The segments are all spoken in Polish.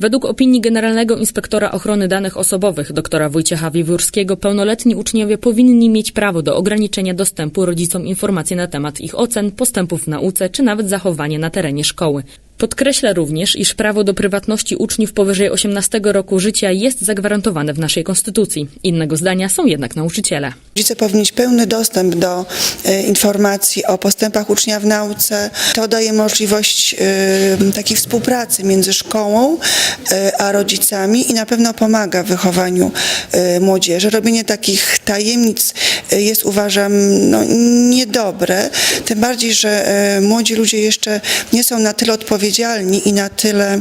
Według opinii Generalnego Inspektora Ochrony Danych Osobowych doktora Wojciecha Wiewiórskiego pełnoletni uczniowie powinni mieć prawo do ograniczenia dostępu rodzicom informacji na temat ich ocen, postępów w nauce czy nawet zachowania na terenie szkoły. Podkreśla również, iż prawo do prywatności uczniów powyżej 18 roku życia jest zagwarantowane w naszej konstytucji. Innego zdania są jednak nauczyciele. Rodzice powinni mieć pełny dostęp do e, informacji o postępach ucznia w nauce. To daje możliwość e, takiej współpracy między szkołą e, a rodzicami i na pewno pomaga w wychowaniu młodzieży. Robienie takich tajemnic e, jest uważam no, niedobre, tym bardziej, że e, młodzi ludzie jeszcze nie są na tyle odpowiedzialni i na tyle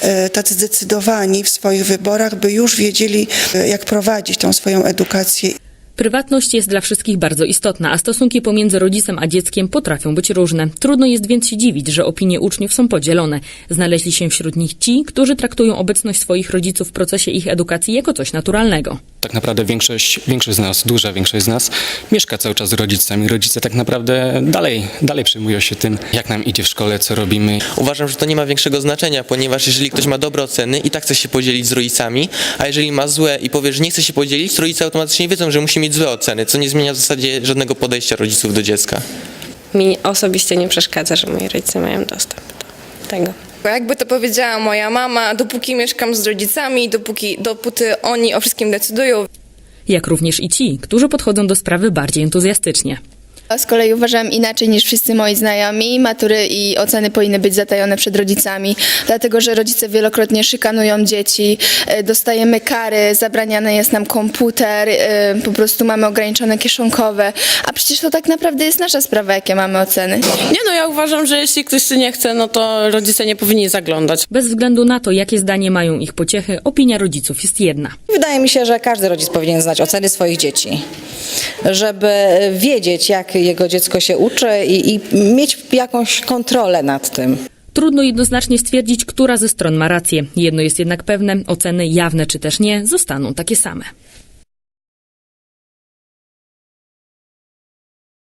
e, tacy zdecydowani w swoich wyborach, by już wiedzieli, jak prowadzić tą swoją edukację. Prywatność jest dla wszystkich bardzo istotna, a stosunki pomiędzy rodzicem a dzieckiem potrafią być różne. Trudno jest więc się dziwić, że opinie uczniów są podzielone. Znaleźli się wśród nich ci, którzy traktują obecność swoich rodziców w procesie ich edukacji jako coś naturalnego. Tak naprawdę większość, większość z nas, duża większość z nas mieszka cały czas z rodzicami. Rodzice tak naprawdę dalej, dalej przejmują się tym, jak nam idzie w szkole, co robimy. Uważam, że to nie ma większego znaczenia, ponieważ jeżeli ktoś ma dobre oceny i tak chce się podzielić z rodzicami, a jeżeli ma złe i powie, że nie chce się podzielić, to rodzice automatycznie wiedzą, że musi mieć złe oceny, co nie zmienia w zasadzie żadnego podejścia rodziców do dziecka. Mi osobiście nie przeszkadza, że moi rodzice mają dostęp do tego. Bo Jakby to powiedziała moja mama, dopóki mieszkam z rodzicami, dopóki, dopóty oni o wszystkim decydują, Jak również i ci, którzy podchodzą do sprawy bardziej entuzjastycznie. Z kolei uważam inaczej niż wszyscy moi znajomi. Matury i oceny powinny być zatajone przed rodzicami, dlatego że rodzice wielokrotnie szykanują dzieci, e, dostajemy kary, zabraniany jest nam komputer, e, po prostu mamy ograniczone kieszonkowe, a przecież to tak naprawdę jest nasza sprawa, jakie mamy oceny. Nie no, ja uważam, że jeśli ktoś się nie chce, no to rodzice nie powinni zaglądać. Bez względu na to, jakie zdanie mają ich pociechy, opinia rodziców jest jedna. Wydaje mi się, że każdy rodzic powinien znać oceny swoich dzieci, żeby wiedzieć, jak jego dziecko się uczy i, i mieć jakąś kontrolę nad tym. Trudno jednoznacznie stwierdzić, która ze stron ma rację. Jedno jest jednak pewne, oceny jawne czy też nie zostaną takie same.